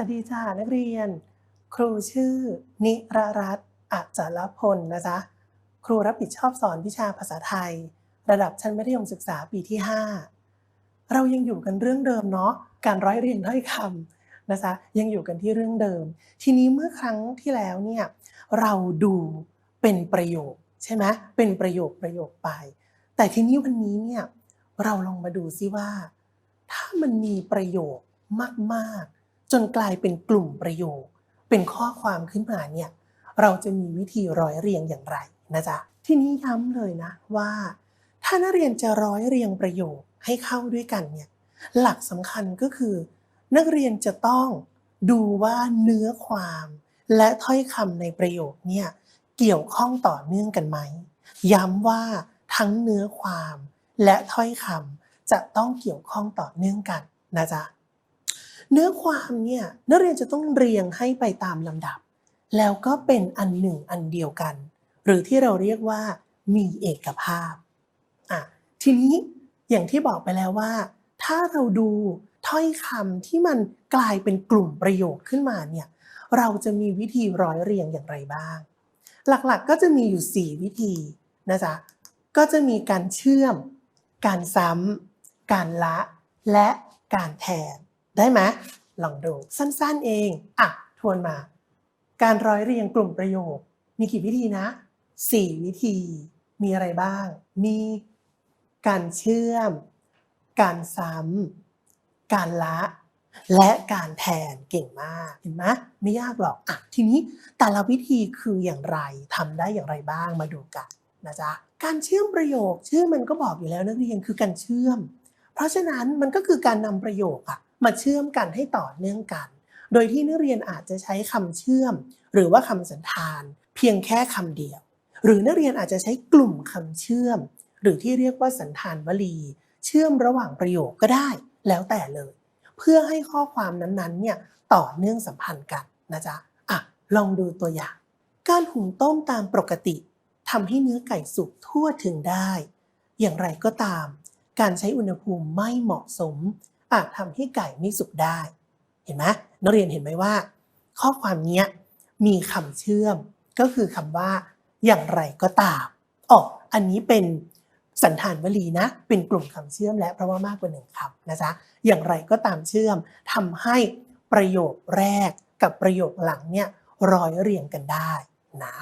สวัสดีจ้านักเรียน ครูชื่อ นิรรัตน์อัจจารพลนะจ๊ะครูรับผิดชอบสอนวิชาภาษาไทย ระดับชั้นมัธยมศึกษาปีที่ 5 เรายังอยู่กันเรื่องเดิมเนาะการร้อยเรียงถ้อยคำนะจ๊ะยังอยู่กันที่เรื่องเดิม ทีนี้เมื่อครั้งที่แล้วเนี่ยเราดูเป็นประโยคใช่ไหมเป็นประโยคประโยคไป แต่ทีนี้วันนี้เนี่ยเราลองมาดูซิว่า ถ้ามันมีประโยคมากๆ จนกลายเป็นกลุ่มประโยค เป็นข้อความขึ้นมาเนี่ยเราจะมีวิธีร้อยเรียงอย่างไรนะจ๊ะที่นี้ย้ำเลยนะว่า ถ้านักเรียนจะร้อยเรียงประโยคให้เข้าด้วยกันเนี่ยหลักสำคัญก็คือ นักเรียนจะต้องดูว่าเนื้อความ และถ้อยคำในประโยคเนี่ยเกี่ยวข้องต่อเนื่องกันไหม ย้ำว่าทั้งเนื้อความและถ้อยคำจะต้องเกี่ยวข้องต่อเนื่องกันนะจ๊ะ เนื้อความเนี่ยนักเรียนจะต้องเรียงให้ไปตามลำดับ แล้วก็เป็นอันหนึ่งอันเดียวกัน หรือที่เราเรียกว่า มีเอกภาพอะทีนี้อย่างที่บอกไปแล้วว่า ถ้าเราดูถ้อยคำที่มันกลายเป็นกลุ่มประโยคขึ้นมาเนี่ยเราจะมีวิธีร้อยเรียงอย่างไรบ้าง หลักๆก็จะมีอยู่ 4 วิธีนะจ๊ะก็จะมีการเชื่อม การซ้ำการละ และการแทน ได้ไหมลองดูสั้นๆเองอะทวนมา การร้อยเรียงกลุ่มประโยค มีกี่วิธีนะ 4 วิธี มีอะไรบ้าง มีการเชื่อม การซ้ำการละ และการแทนเก่งมากเห็นไหมไม่ยากหรอกอะทีนี้แต่ละวิธีคืออย่างไรทำได้อย่างไรบ้างมาดูกันนะจ๊ะการเชื่อมประโยค ชื่อมันก็บอกอยู่แล้วนักเรียนคือการเชื่อม เพราะฉะนั้นมันก็คือการนำประโยคอะ มาเชื่อมกันให้ต่อเนื่องกัน โดยที่นักเรียนอาจจะใช้คำเชื่อม หรือว่าคำสันธาน เพียงแค่คำเดียว หรือนักเรียนอาจจะใช้กลุ่มคำเชื่อม หรือที่เรียกว่าสันธานวลี เชื่อมระหว่างประโยคก็ได้ แล้วแต่เลย เพื่อให้ข้อความนั้นๆเนี่ยต่อเนื่องสัมพันธ์กันนะจ๊ะอะลองดูตัวอย่าง การหุงต้มตามปกติทำให้เนื้อไก่สุกทั่วถึงได้ อย่างไรก็ตาม การใช้อุณหภูมิไม่เหมาะสม อาจทำให้ไก่ไม่สุกได้ เห็นไหมนักเรียนเห็นไหมว่า ข้อความนี้มีคำเชื่อมก็คือคำว่าอย่างไรก็ตามอ๋ออันนี้เป็นสันธานวลีนะ เป็นกลุ่มคำเชื่อมและเพราะว่ามากกว่าหนึ่งคำนะจ๊ะอย่างไรก็ตามเชื่อมทำให้ประโยคแรกกับประโยคหลังเนี่ยร้อยเรียงกันได้นะ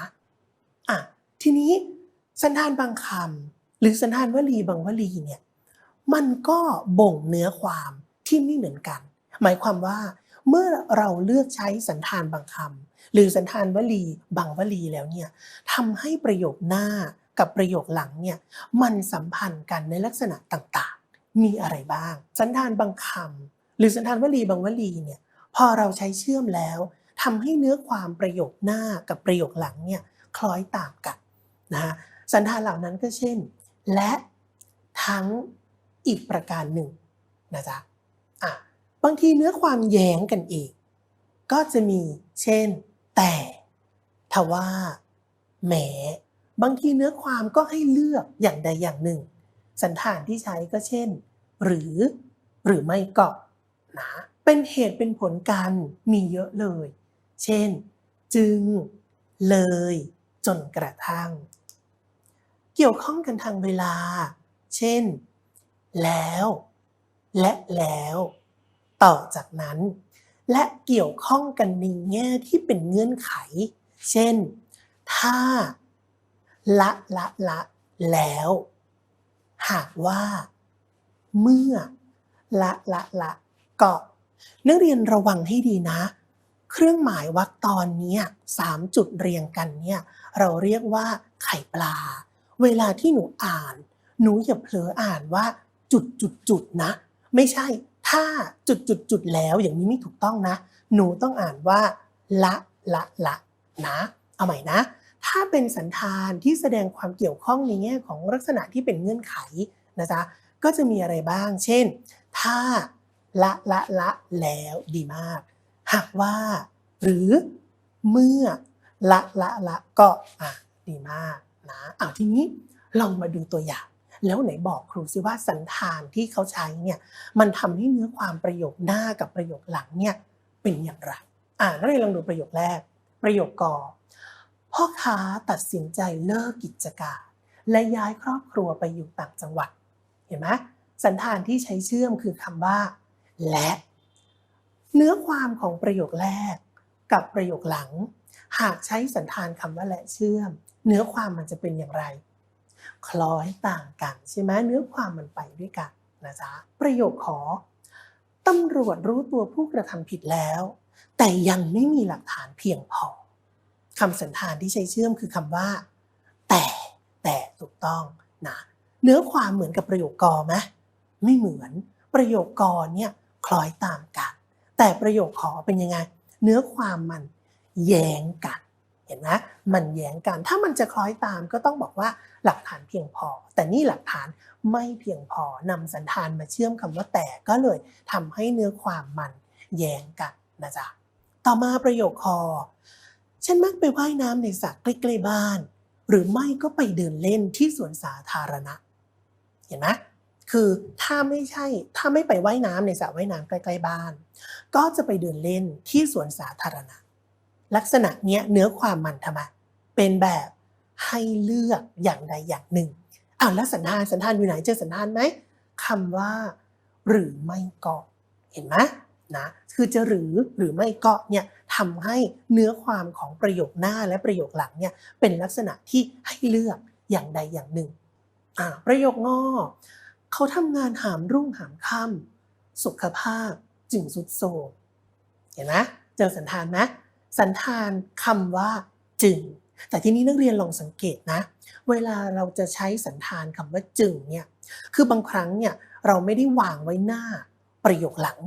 อะทีนี้สันธานบางคำหรือสันธานวลีบางวลีเนี่ย มันก็บ่งเนื้อความที่ไม่เหมือนกัน หมายความว่า เมื่อเราเลือกใช้สันธานบางคำหรือสันธานวลีบางวลีแล้วเนี่ยทำให้ประโยคหน้ากับประโยคหลังเนี่ยมันสัมพันธ์กันในลักษณะต่างๆ มีอะไรบ้าง สันธานบางคำหรือสันธานวลีบางวลีเนี่ยพอเราใช้เชื่อมแล้วทำให้เนื้อความประโยคหน้ากับประโยคหลังเนี่ยคล้อยตามกันนะฮะสันธานเหล่านั้นก็เช่น และทั้ง อีกประการหนึ่งนะจ๊ะอะบางทีเนื้อความแย้งกันเองก็จะมีเช่น แต่ทว่าแหมบางทีเนื้อความก็ให้เลือกอย่างใดอย่างหนึ่ง สันธานที่ใช้ก็เช่น หรือ หรือไม่ก็นะเป็นเหตุเป็นผลกันมีเยอะเลย เช่น จึง เลย จนกระทั่ง เกี่ยวข้องกันทางเวลา เช่น แล้ว และแล้ว ต่อจากนั้น และเกี่ยวข้องกันในแง่ที่เป็นเงื่อนไข เช่น ถ้า ละละละแล้ว หากว่า เมื่อ ละละละก็นักเรียนระวังให้ดีนะ เครื่องหมายวรรคตอนนี้สามจุดเรียงกันเนี่ยเราเรียกว่าไข่ปลา เวลาที่หนูอ่าน หนูอย่าเผลออ่านว่า จุดจุดจุดนะ ไม่ใช่ ถ้าจุดจุดจุดแล้วอย่างนี้ไม่ถูกต้องนะ หนูต้องอ่านว่า ละละละนะ เอาใหม่นะ ถ้าเป็นสันธานที่แสดงความเกี่ยวข้องในแง่ของลักษณะที่เป็นเงื่อนไขนะจ๊ะก็จะมีอะไรบ้าง เช่น ถ้าละละละแล้วดีมาก หากว่า หรือเมื่อละละละก็อะดีมากนะเอาทีนี้ลองมาดูตัวอย่าง แล้วไหนบอกครูซิว่าสันธานที่เขาใช้เนี่ยมันทำให้เนื้อความประโยคหน้ากับประโยคหลังเนี่ยเป็นอย่างไรอ่านักเรียนลองดูประโยคแรก ประโยคกอพ่อค้าตัดสินใจเลิกกิจการ และย้ายครอบครัวไปอยู่ต่างจังหวัด เห็นไหมสันธานที่ใช้เชื่อมคือคำว่า และ เนื้อความของประโยคแรกกับประโยคหลัง หากใช้สันธานคำว่าและเชื่อม เนื้อความมันจะเป็นอย่างไร คล้อยต่างกันใช่ไหมเนื้อความมันไปด้วยกันนะจ๊ะประโยคขอตำรวจรู้ตัวผู้กระทำผิดแล้ว แต่ยังไม่มีหลักฐานเพียงพอคำสันธานที่ใช้เชื่อมคือคำว่า แต่แต่ถูกต้องนะเนื้อความเหมือนกับประโยคกอไหมไม่เหมือนประโยคกอเนี่ยคล้อยตามกัน แต่ประโยคขอเป็นยังไง เนื้อความมันแย้งกัน เห็นไหมมันแย้งกัน ถ้ามันจะคล้อยตามก็ต้องบอกว่า หลักฐานเพียงพอ แต่นี่หลักฐานไม่เพียงพอนำสันธานมาเชื่อมคำว่าแต่ก็เลยทำให้เนื้อความมันแย้งกันนะจ๊ะต่อมาประโยคคอ ฉันมักไปว่ายน้ำในสระใกล้ๆบ้าน หรือไม่ก็ไปเดินเล่นที่สวนสาธารณะ เห็นไหมคือถ้าไม่ใช่ถ้าไม่ไปว่ายน้ำในสระว่ายน้ำใกล้ๆบ้าน ก็จะไปเดินเล่นที่สวนสาธารณะ ลักษณะเนี้ยเนื้อความมันทำไมเป็นแบบ ให้เลือกอย่างใดอย่างหนึ่งอ้าวแล้วสันธานสันธานอยู่ไหนเจอสันธานไหมคำว่า หรือไม่ก็เห็นไหมนะคือจะหรือหรือไม่ก็เนี่ยทำให้เนื้อความของประโยคหน้าและประโยคหลังเนี่ยเป็นลักษณะที่ให้เลือกอย่างใดอย่างหนึ่งอ่าประโยคงอเขาทำงานหามรุ่งหามค่ำสุขภาพจึงสุดโทมเห็นไหมเจอสันธานไหมสันธานคำว่าจึง แต่ที่นี้นักเรียนลองสังเกตนะ เวลาเราจะใช้สันธานคำว่าจึงเนี่ยคือบางครั้งเนี่ยเราไม่ได้วางไว้หน้าประโยคหลัง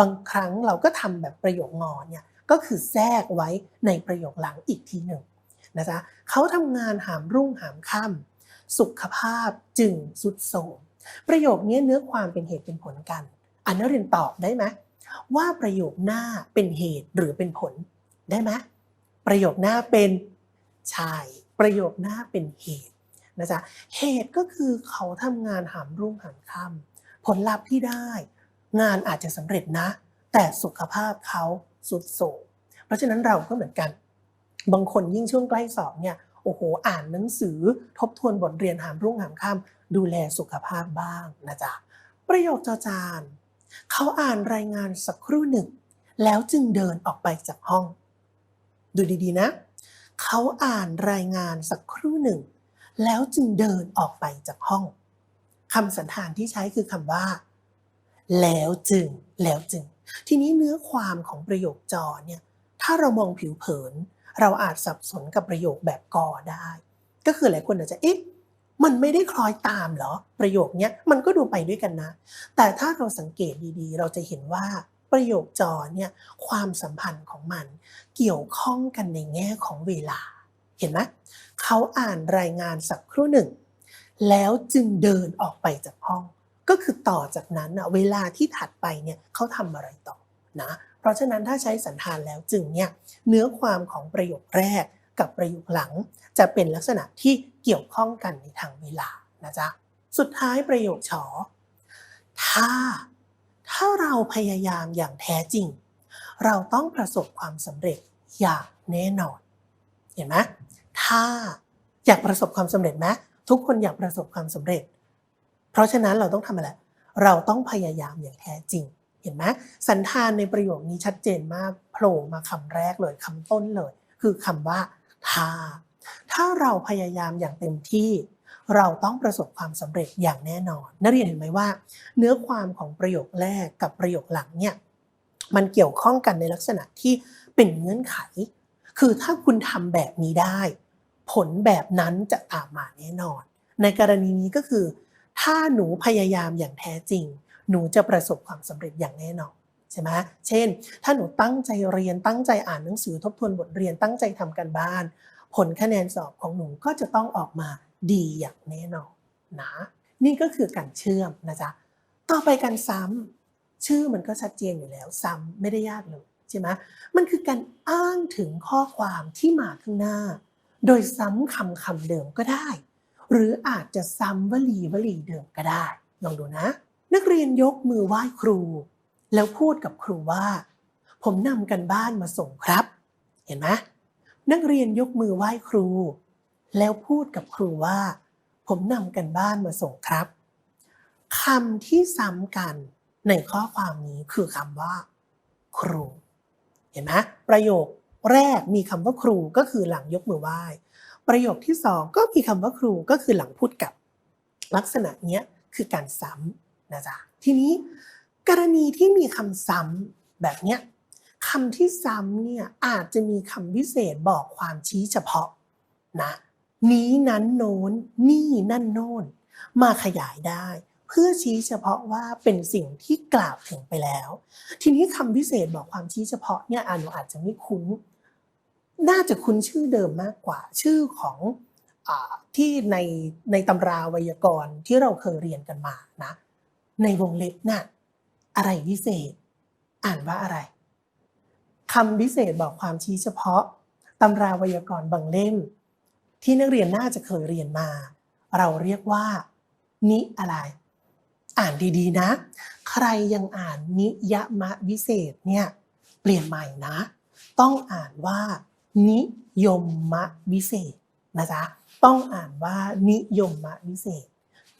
บางครั้งเราก็ทำแบบประโยคงอเนี่ยก็คือแทรกไว้ในประโยคหลังอีกทีหนึ่งนะจ๊ะเขาทำงานหามรุ่งหามค่ำสุขภาพจึงสุดโทรมประโยคนี้เนื้อความเป็นเหตุเป็นผลกัน อันนักเรียนตอบได้ไหมว่าประโยคหน้าเป็นเหตุหรือเป็นผลได้ไหมประโยคหน้าเป็น ใช่ ประโยคหน้าเป็นเหตุนะจ๊ะเหตุก็คือเขาทำงานหามรุ่งหามค่ำผลลัพธ์ที่ได้ งานอาจจะสำเร็จนะ แต่สุขภาพเขาสุดโทรมเพราะฉะนั้นเราก็เหมือนกัน บางคนยิ่งช่วงใกล้สอบเนี่ยโอ้โหอ่านหนังสือทบทวนบทเรียนหามรุ่งหามค่ำดูแลสุขภาพบ้างนะจ๊ะประโยคจอจานเขาอ่านรายงานสักครู่หนึ่ง แล้วจึงเดินออกไปจากห้อง ดูดีๆนะ เขาอ่านรายงานสักครู่หนึ่ง แล้วจึงเดินออกไปจากห้องคำสันธานที่ใช้คือคำว่า แล้วจึง แล้วจึง ทีนี้เนื้อความของประโยคจอเนี่ยถ้าเรามองผิวเผิน เราอาจสับสนกับประโยคแบบกอได้ ก็คือหลายคนอาจจะเอ๊ะมันไม่ได้คล้อยตามเหรอ ประโยคเนี้ยมันก็ดูไปด้วยกันนะ แต่ถ้าเราสังเกตดีๆ เราจะเห็นว่า ประโยคจอเนี่ยความสัมพันธ์ของมัน เกี่ยวข้องกันในแง่ของเวลา เห็นไหมเขาอ่านรายงานสักครู่หนึ่ง แล้วจึงเดินออกไปจากห้อง ก็คือต่อจากนั้นเวลาที่ถัดไปเนี่ยเขาทำอะไรต่อนะเพราะฉะนั้นถ้าใช้สันธานแล้วจึงเนี่ยเนื้อความของประโยคแรกกับประโยคหลัง จะเป็นลักษณะที่เกี่ยวข้องกันในทางเวลานะจ๊ะสุดท้ายประโยคฉอถ้า ถ้าเราพยายามอย่างแท้จริง เราต้องประสบความสำเร็จอย่างแน่นอน เห็นไหมถ้าอยากประสบความสำเร็จไหมทุกคนอยากประสบความสำเร็จ เพราะฉะนั้นเราต้องทำอะไร เราต้องพยายามอย่างแท้จริง เห็นไหมสันธานในประโยคนี้ชัดเจนมากโผล่มาคำแรกเลยคำต้นเลย คือคำว่าถ้าถ้าเราพยายามอย่างเต็มที่ เราต้องประสบความสำเร็จอย่างแน่นอน นักเรียนเห็นไหมว่า เนื้อความของประโยคแรกกับประโยคหลังเนี่ยมันเกี่ยวข้องกันในลักษณะที่เป็นเงื่อนไข คือถ้าคุณทำแบบนี้ได้ ผลแบบนั้นจะตามมาแน่นอน ในกรณีนี้ก็คือ ถ้าหนูพยายามอย่างแท้จริง หนูจะประสบความสำเร็จอย่างแน่นอนใช่ไหมเช่น ถ้าหนูตั้งใจเรียนตั้งใจอ่านหนังสือทบทวนบทเรียนตั้งใจทำกันบ้าน ผลคะแนนสอบของหนูก็จะต้องออกมา ดีอย่างแน่นอนนะนี่ก็คือการเชื่อมนะจ๊ะต่อไปการซ้ำชื่อมันก็ชัดเจนอยู่แล้ว ซ้ำไม่ได้ยากเลยใช่ไหมมันคือการอ้างถึงข้อความที่มาข้างหน้า โดยซ้ำคำคำเดิมก็ได้ หรืออาจจะซ้ำวลีวลีเดิมก็ได้ลองดูนะ นักเรียนยกมือไหว้ครู แล้วพูดกับครูว่า ผมนำกันบ้านมาส่งครับ เห็นไหมนักเรียนยกมือไหว้ครู แล้วพูดกับครูว่า ผมนำกันบ้านมาส่งครับคำที่ซ้ำกันในข้อความนี้คือคำว่า ครู เห็นไหมประโยคแรกมีคำว่าครูก็คือหลังยกมือไหว้ ประโยคที่สองก็มีคำว่าครูก็คือหลังพูดกับ ลักษณะเนี้ยคือการซ้ำนะจ๊ะทีนี้กรณีที่มีคำซ้ำแบบเนี้ยคำที่ซ้ำเนี่ยอาจจะมีคำพิเศษบอกความชี้เฉพาะนะ นี้นั้นโน้นนี่นั่นโน่นมาขยายได้ เพื่อชี้เฉพาะว่าเป็นสิ่งที่กล่าวถึงไปแล้ว ทีนี้คำพิเศษบอกความชี้เฉพาะเนี่ยอานูอาจจะไม่คุ้น น่าจะคุ้นชื่อเดิมมากกว่า ชื่อของอที่ในในตำราไวยากรณ์ที่เราเคยเรียนกันมานะ ในวงเล็บน่ะอะไรพิเศษ อ่านว่าอะไรคำพิเศษบอกความชี้เฉพาะตำราไวยากรณ์บางเล่ม ที่นักเรียนน่าจะเคยเรียนมา เราเรียกว่า นิอะไร อ่านดีๆนะ ใครยังอ่านนิยมะวิเศษเนี่ยเปลี่ยนใหม่นะ ต้องอ่านว่า นิยมมะวิเศษนะจ๊ะต้องอ่านว่านิยมมะวิเศษ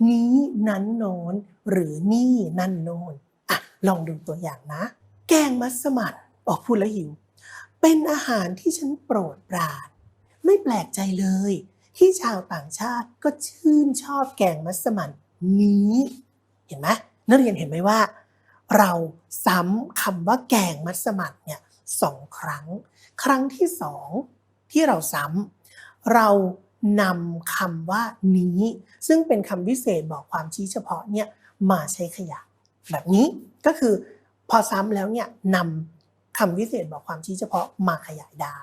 นี้นั้นโน้นหรือนี่นั่นโน้นอะลองดูตัวอย่างนะ แกงมัสมั่นบอกพูดแล้วหิว เป็นอาหารที่ฉันโปรดปราน ไม่แปลกใจเลย ที่ชาวต่างชาติก็ชื่นชอบแกงมัสมั่นนี้ เห็นไหมนักเรียนเห็นไหมว่า เราซ้ำคำว่าแกงมัสมั่นเนี่ยสองครั้ง ครั้งที่สองที่เราซ้ำเรานำคำว่านี้ ซึ่งเป็นคำพิเศษบอกความชี้เฉพาะเนี่ยมาใช้ขยายแบบนี้ก็คือพอซ้ำแล้วเนี่ยนำคำพิเศษบอกความชี้เฉพาะมาขยายได้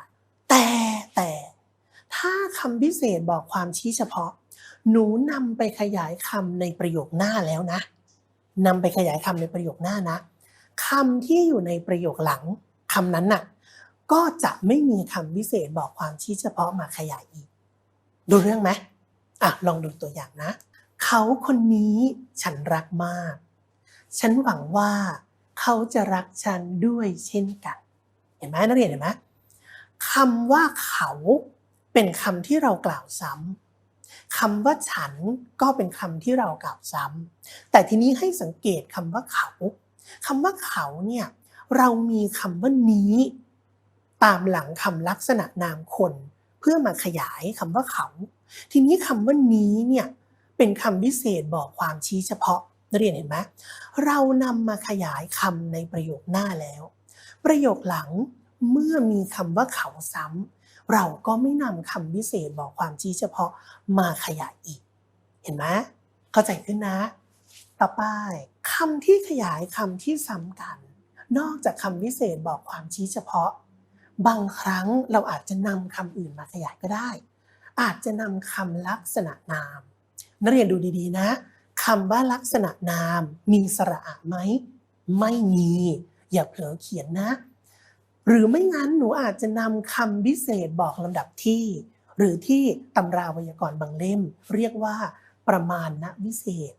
คำพิเศษบอกความชี้เฉพาะ หนูนำไปขยายคำในประโยคหน้าแล้วนะนำไปขยายคำในประโยคหน้านะคำที่อยู่ในประโยคหลังคำนั้นน่ะก็จะไม่มีคำพิเศษบอกความชี้เฉพาะมาขยายอีก ดูเรื่องไหมอะลองดูตัวอย่างนะ เขาคนนี้ฉันรักมาก ฉันหวังว่าเขาจะรักฉันด้วยเช่นกัน เห็นไหมนักเรียนเห็นไหมคำว่าเขา เป็นคำที่เรากล่าวซ้ำคำว่าฉันก็เป็นคำที่เรากล่าวซ้ำแต่ทีนี้ให้สังเกตคำว่าเขาคำว่าเขาเนี่ยเรามีคำว่านี้ ตามหลังคำลักษณะนามคน เพื่อมาขยายคำว่าเขา ทีนี้คำว่านี้เนี่ยเป็นคำพิเศษบอกความชี้เฉพาะนักเรียนเห็นไหมเรานำมาขยายคำในประโยคหน้าแล้ว ประโยคหลังเมื่อมีคำว่าเขาซ้ำ เราก็ไม่นำคำพิเศษบอกความชี้เฉพาะมาขยายอีก เห็นไหมเข้าใจขึ้นนะ ต่อไปคำที่ขยายคำที่ซ้ำกัน นอกจากคำพิเศษบอกความชี้เฉพาะ บางครั้งเราอาจจะนำคำอื่นมาขยายก็ได้ อาจจะนำคำลักษณะนาม นักเรียนดูดีๆนะคำว่าลักษณะนามมีสระอะไหม ไม่มี อย่าเผลอเขียนนะ หรือไม่งั้นหนูอาจจะนำคำพิเศษบอกลำดับที่ หรือที่ตำราไวยากรณ์บางเล่ม เรียกว่าประมาณนวิเศษ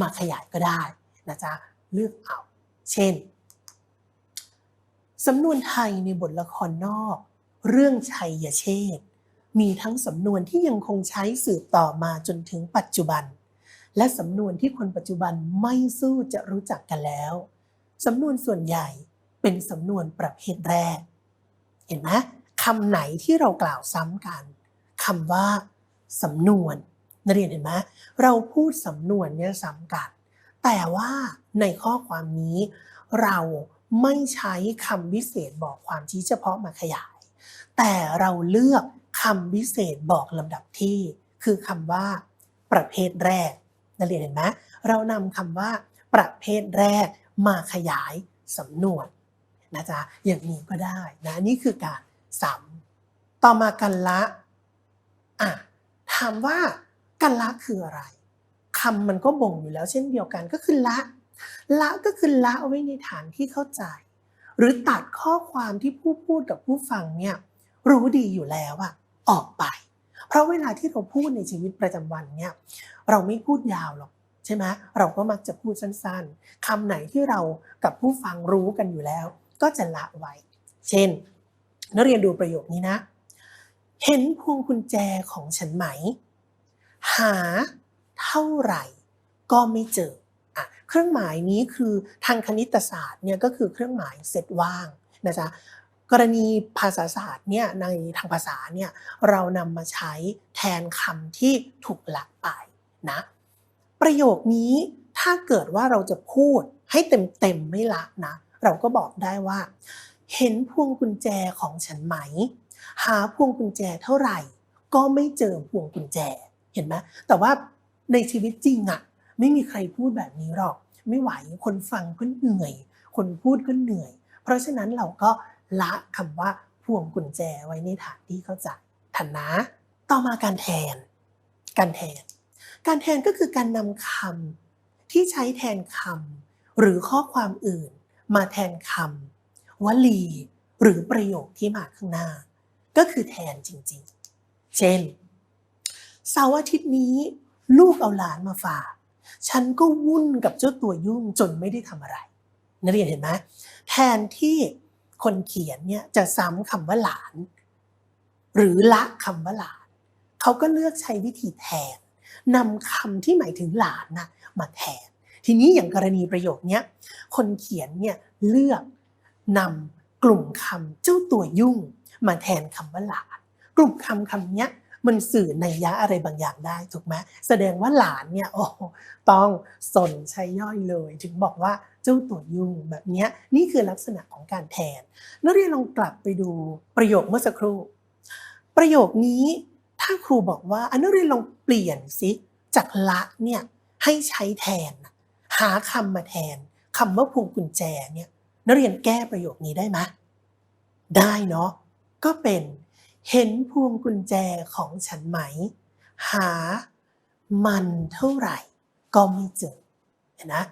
มาขยายก็ได้นะจ๊ะเลือกเอา เช่นสำนวนไทยในบทละครนอก เรื่องชัยยเชษมีทั้งสำนวนที่ยังคงใช้สืบต่อมาจนถึงปัจจุบัน และสำนวนที่คนปัจจุบันไม่สู้จะรู้จักกันแล้ว สำนวนส่วนใหญ่ เป็นสำนวนประเภทแรก เห็นไหมคำไหนที่เรากล่าวซ้ำกันคำว่าสำนวนนักเรียนเห็นไหมเราพูดสำนวนเนี่ยซ้ำกัน แต่ว่าในข้อความนี้ เราไม่ใช้คำวิเศษบอกความชี้เฉพาะมาขยาย แต่เราเลือกคำวิเศษบอกลำดับที่ คือคำว่าประเภทแรกนักเรียนเห็นไหมเรานำคำว่าประเภทแรกมาขยายสำนวน นะจ๊ะอย่างนี้ก็ได้นะนี่คือการซ้ำต่อมากันละอะถามว่ากันละคืออะไรคำมันก็บ่งอยู่แล้วเช่นเดียวกันก็คือละ ละก็คือละไว้ในฐานที่เข้าใจ หรือตัดข้อความที่ผู้พูดกับผู้ฟังเนี่ยรู้ดีอยู่แล้วอะออกไป เพราะเวลาที่เราพูดในชีวิตประจำวันเนี่ยเราไม่พูดยาวหรอกใช่ไหมเราก็มักจะพูดสั้นๆคำไหนที่เรากับผู้ฟังรู้กันอยู่แล้ว ก็จะละไว้ เช่น นักเรียนดูประโยคนี้นะ เห็นพวงกุญแจของฉันไหม หาเท่าไหร่ก็ไม่เจออะเครื่องหมายนี้คือทางคณิตศาสตร์เนี่ยก็คือเครื่องหมายเซตว่างนะจ๊ะกรณีภาษาศาสตร์เนี่ยในทางภาษาเนี่ยเรานำมาใช้แทนคำที่ถูกละไปนะประโยคนี้ถ้าเกิดว่าเราจะพูดให้เต็มๆไม่ละนะ เราก็บอกได้ว่า เห็นพวงกุญแจของฉันไหม หาพวงกุญแจเท่าไหร่ ก็ไม่เจอพวงกุญแจเห็นไหมแต่ว่าในชีวิตจริงอะไม่มีใครพูดแบบนี้หรอก ไม่ไหวคนฟังก็เหนื่อย คนพูดก็เหนื่อย เพราะฉะนั้นเราก็ละคำว่าพวงกุญแจไว้ในฐานที่เข้าใจทันนะต่อมาการแทน การแทน การแทนก็คือการนำคำที่ใช้แทนคำหรือข้อความอื่น มาแทนคำวลีหรือประโยคที่มาข้างหน้า ก็คือแทนจริงๆ เช่นเสาร์อาทิตย์นี้ ลูกเอาหลานมาฝาก ฉันก็วุ่นกับเจ้าตัวยุ่งจนไม่ได้ทำอะไร นักเรียนเห็นไหมแทนที่คนเขียนเนี่ยจะซ้ำคำว่าหลาน หรือละคำว่าหลาน เขาก็เลือกใช้วิธีแทนนำคำที่หมายถึงหลานนะมาแทน ทีนี้อย่างกรณีประโยคนี้คนเขียนเนี่ยเลือกนำกลุ่มคำเจ้าตัวยุ่ง มาแทนคำว่าหลาน กลุ่มคำคำเนี้ยมันสื่อในยะอะไรบางอย่างได้ถูกไหมแสดงว่าหลานเนี่ยโอ้ต้องสนใช้ย่อยเลย ถึงบอกว่าเจ้าตัวยุ่งแบบนี้นี่คือลักษณะของการแทน นักเรียนลองกลับไปดูประโยคเมื่อสักครู่ ประโยคนี้ถ้าครูบอกว่าอันนักเรียนลองเปลี่ยนสิจากละเนี่ยให้ใช้แทน หาคำมาแทนคำว่าพวงกุญแจเนี่ยนักเรียนแก้ประโยคนี้ได้ไหมได้เนาะก็เป็นเห็นพวงกุญแจของฉันไหม หามันเท่าไหร่ ก็ไม่เจอเห็นนะ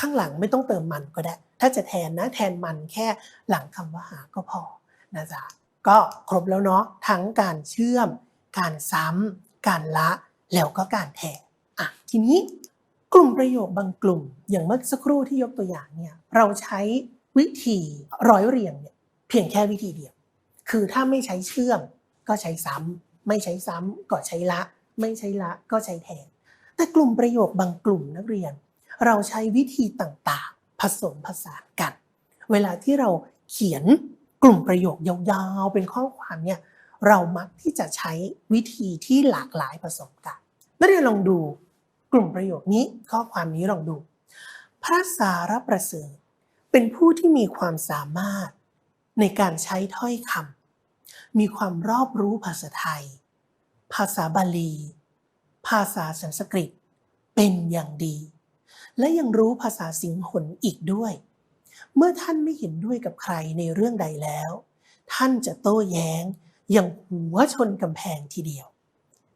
ข้างหลังไม่ต้องเติมมันก็ได้ ถ้าจะแทนนะแทนมันแค่หลังคำว่าหาก็พอนะจ๊ะก็ครบแล้วเนาะทั้งการเชื่อม การซ้ำการละแล้วก็การแทนอะทีนี้ กลุ่มประโยคบางกลุ่ม อย่างเมื่อสักครู่ที่ยกตัวอย่างเนี่ยเราใช้วิธีร้อยเรียงเนี่ยเพียงแค่วิธีเดียว คือถ้าไม่ใช้เชื่อมก็ใช้ซ้ำไม่ใช้ซ้ำก็ใช้ละ ไม่ใช้ละก็ใช้แทน แต่กลุ่มประโยคบางกลุ่มนักเรียน เราใช้วิธีต่างๆ ผสมผสานกัน เวลาที่เราเขียนกลุ่มประโยคยาวๆ เป็นข้อความเนี่ยเรามักที่จะใช้วิธีที่หลากหลายผสมกันนักเรียนลองดู กลุ่มประโยคนี้ข้อความนี้ลองดู พระสารประเสริฐเป็นผู้ที่มีความสามารถในการใช้ถ้อยคำมีความรอบรู้ภาษาไทย ภาษาบาลี ภาษาสันสกฤต เป็นอย่างดี และยังรู้ภาษาสิงหนอีกด้วย เมื่อท่านไม่เห็นด้วยกับใครในเรื่องใดแล้ว ท่านจะโต้แย้งอย่างหัวชนกำแพงทีเดียว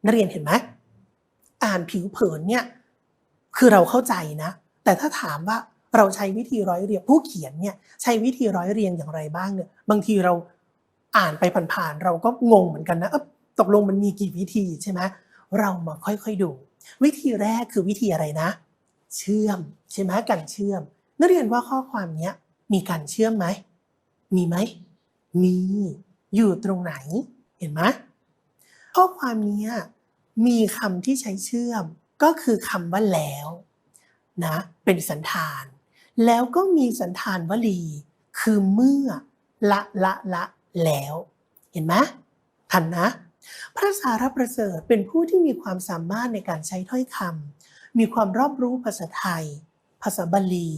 นักเรียนเห็นไหม อ่านผิวเผินเนี่ยคือเราเข้าใจนะ แต่ถ้าถามว่าเราใช้วิธีร้อยเรียงผู้เขียนเนี่ยใช้วิธีร้อยเรียงอย่างไรบ้างเนี่ยบางทีเราอ่านไปผ่านๆเราก็งงเหมือนกันนะตกลงมันมีกี่วิธีใช่ไหมเรามาค่อยๆดู วิธีแรกคือวิธีอะไรนะ เชื่อมใช่ไหมการเชื่อม นักเรียนว่าข้อความนี้มีการเชื่อมไหมมีไหมมีอยู่ตรงไหนเห็นไหมข้อความนี้ มีคำที่ใช้เชื่อมก็คือคำว่าแล้วนะเป็นสันธาน แล้วก็มีสันธานวลี คือเมื่อละละละแล้ว เห็นไหมทันนะพระสารประเสริฐเป็นผู้ที่มีความสามารถในการใช้ถ้อยคำมีความรอบรู้ภาษาไทย ภาษาบาลี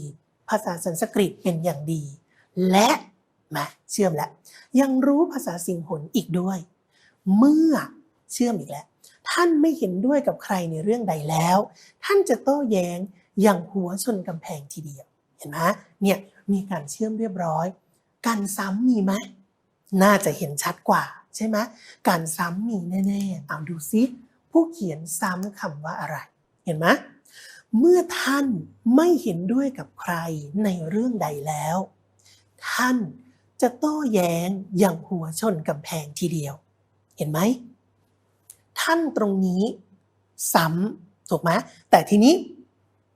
ภาษาสันสกฤตเป็นอย่างดี และมาเชื่อมแล้วยังรู้ภาษาสิงหนอีกด้วย เมื่อเชื่อมอีกแล้ว ท่านไม่เห็นด้วยกับใครในเรื่องใดแล้ว ท่านจะโต้แย้งอย่างหัวชนกำแพงทีเดียว เห็นไหมเนี่ยมีการเชื่อมเรียบร้อย การซ้ำมีไหมน่าจะเห็นชัดกว่าใช่ไหมการซ้ำมีแน่ๆเอาดูซิผู้เขียนซ้ำคำว่าอะไร เห็นไหมเมื่อท่านไม่เห็นด้วยกับใครในเรื่องใดแล้ว ท่านจะโต้แย้งอย่างหัวชนกำแพงทีเดียว เห็นไหม ท่านตรงนี้ซ้ำถูกไหมแต่ทีนี้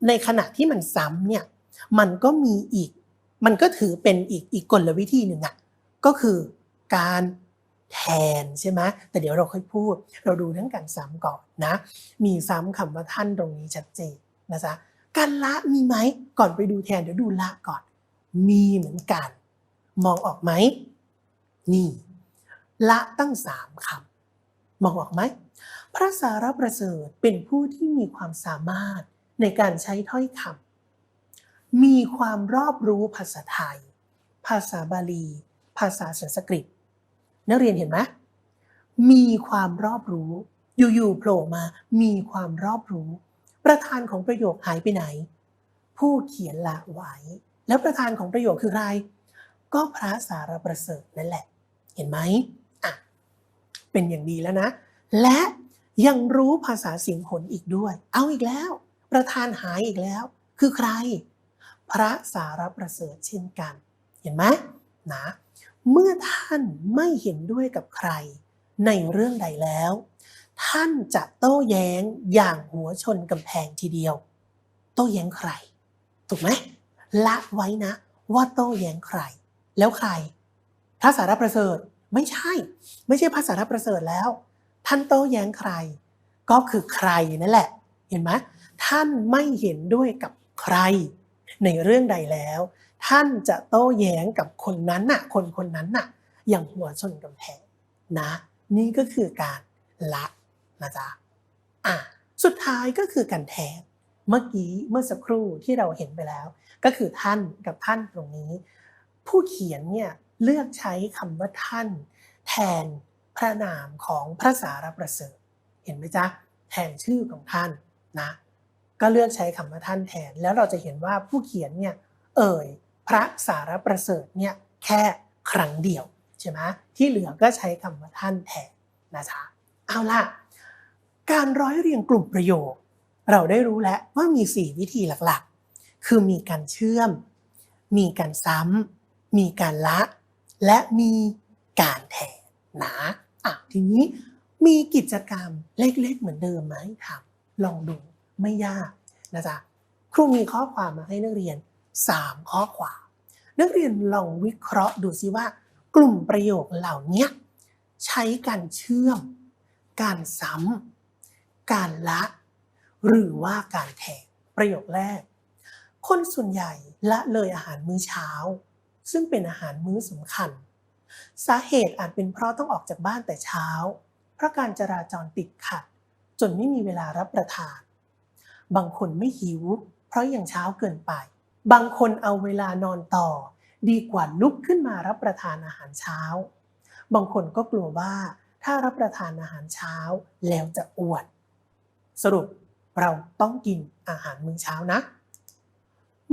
ในขณะที่มันซ้ำเนี่ยมันก็มีอีก มันก็ถือเป็นอีกอีกกลวิธีหนึ่งอะก็คือการแทนใช่ไหมแต่เดี๋ยวเราค่อยพูด เราดูทั้งการซ้ำก่อนนะ มีซ้ำคำว่าท่านตรงนี้ชัดเจนนะจ๊ะการละมีไหมก่อนไปดูแทนเดี๋ยวดูละก่อน มีเหมือนกัน มองออกไหมนี่ ละตั้งสามคำ มองออกไหม พระสารประเสริฐเป็นผู้ที่มีความสามารถในการใช้ถ้อยคำมีความรอบรู้ภาษาไทย ภาษาบาลี ภาษาสันสกฤต นักเรียนเห็นไหมมีความรอบรู้ อยู่ๆโผล่มา มีความรอบรู้ ประธานของประโยคหายไปไหน ผู้เขียนละไว้ แล้วประธานของประโยคคือใคร ก็พระสารประเสริฐนั่นแหละ เห็นไหม เป็นอย่างดีแล้วนะ และยังรู้ภาษาเสียงหนอีกด้วย เอาอีกแล้ว ประธานหายอีกแล้ว คือใคร พระสารประเสริฐเช่นกัน เห็นไหมนะ เมื่อท่านไม่เห็นด้วยกับใคร ในเรื่องใดแล้ว ท่านจะโต้แย้งอย่างหัวชนกำแพงทีเดียว โต้แย้งใคร ถูกไหมละไว้นะ ว่าโต้แย้งใคร แล้วใครพระสารประเสริฐ ไม่ใช่ ไม่ใช่พระสารประเสริฐแล้ว ท่านโต้แย้งใคร ก็คือใครนั่นแหละ เห็นไหมท่านไม่เห็นด้วยกับใคร ในเรื่องใดแล้ว ท่านจะโต้แย้งกับคนนั้นน่ะ คนคนนั้นน่ะ อย่างหัวชนกำแพงนะ นี่ก็คือการละนะจ๊ะอะสุดท้ายก็คือการแทนเมื่อกี้เมื่อสักครู่ที่เราเห็นไปแล้ว ก็คือท่านกับท่านตรงนี้ ผู้เขียนเนี่ย เลือกใช้คำว่าท่าน แทนพระนามของพระสารประเสริฐเห็นไหมจ๊ะแทนชื่อของท่านนะก็เลือกใช้คำว่าท่านแทน แล้วเราจะเห็นว่าผู้เขียนเนี่ยเอ่ยพระสารประเสริฐเนี่ยแค่ครั้งเดียวใช่ไหมที่เหลือก็ใช้คำว่าท่านแทนนะจ๊ะเอาล่ะ การร้อยเรียงกลุ่มประโยค เราได้รู้แล้วว่ามี 4 วิธีหลักๆ คือมีการเชื่อม มีการซ้ำมีการละ และมีการแทนนะอะทีนี้มีกิจกรรมเล็กๆเหมือนเดิมไหมทำลองดูไม่ยากนะจ๊ะครูมีข้อความมาให้นักเรียน 3 ข้อความนักเรียนลองวิเคราะห์ดูซิว่า กลุ่มประโยคเหล่านี้ใช้การเชื่อม การซ้ำการละ หรือว่าการแทนประโยคแรก คนส่วนใหญ่ละเลยอาหารมื้อเช้า ซึ่งเป็นอาหารมื้อสำคัญ สาเหตุอาจเป็นเพราะต้องออกจากบ้านแต่เช้า เพราะการจราจรติดขัด จนไม่มีเวลารับประทาน บางคนไม่หิว เพราะยังเช้าเกินไป บางคนเอาเวลานอนต่อ ดีกว่าลุกขึ้นมารับประทานอาหารเช้า บางคนก็กลัวว่าถ้ารับประทานอาหารเช้าแล้วจะอ้วน สรุปเราต้องกินอาหารมื้อเช้านะ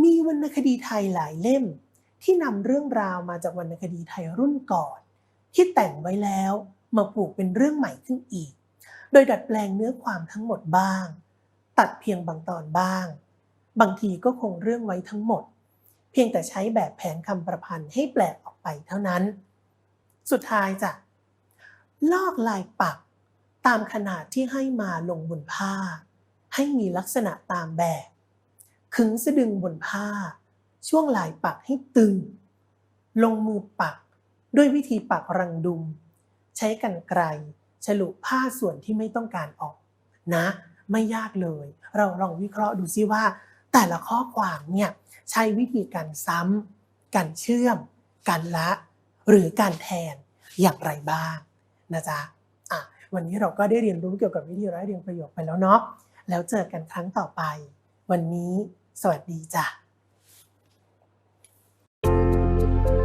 มีวรรณคดีไทยหลายเล่ม ที่นำเรื่องราวมาจากวรรณคดีไทยรุ่นก่อน ที่แต่งไว้แล้วมาปลูกเป็นเรื่องใหม่ขึ้นอีก โดยดัดแปลงเนื้อความทั้งหมดบ้าง ตัดเพียงบางตอนบ้าง บางทีก็คงเรื่องไว้ทั้งหมด เพียงแต่ใช้แบบแผนคำประพันธ์ให้แปลกออกไปเท่านั้น สุดท้ายจ้ะลอกลายปักตามขนาดที่ให้มาลงบนผ้า ให้มีลักษณะตามแบบขึงสะดึงบนผ้า ช่วงลายปักให้ตึง ลงมือปักด้วยวิธีปักรังดุม ใช้กันไกรฉลุผ้าส่วนที่ไม่ต้องการออกนะ ไม่ยากเลย เราลองวิเคราะห์ดูซิว่า แต่ละข้อความเนี่ยใช้วิธีการซ้ำการเชื่อม การละ หรือการแทนอย่างไรบ้างนะจ๊ะอะวันนี้เราก็ได้เรียนรู้เกี่ยวกับวิธีร้อยเรียงประโยคไปแล้วเนาะแล้วเจอกันครั้งต่อไป วันนี้ สวัสดีจ้ะ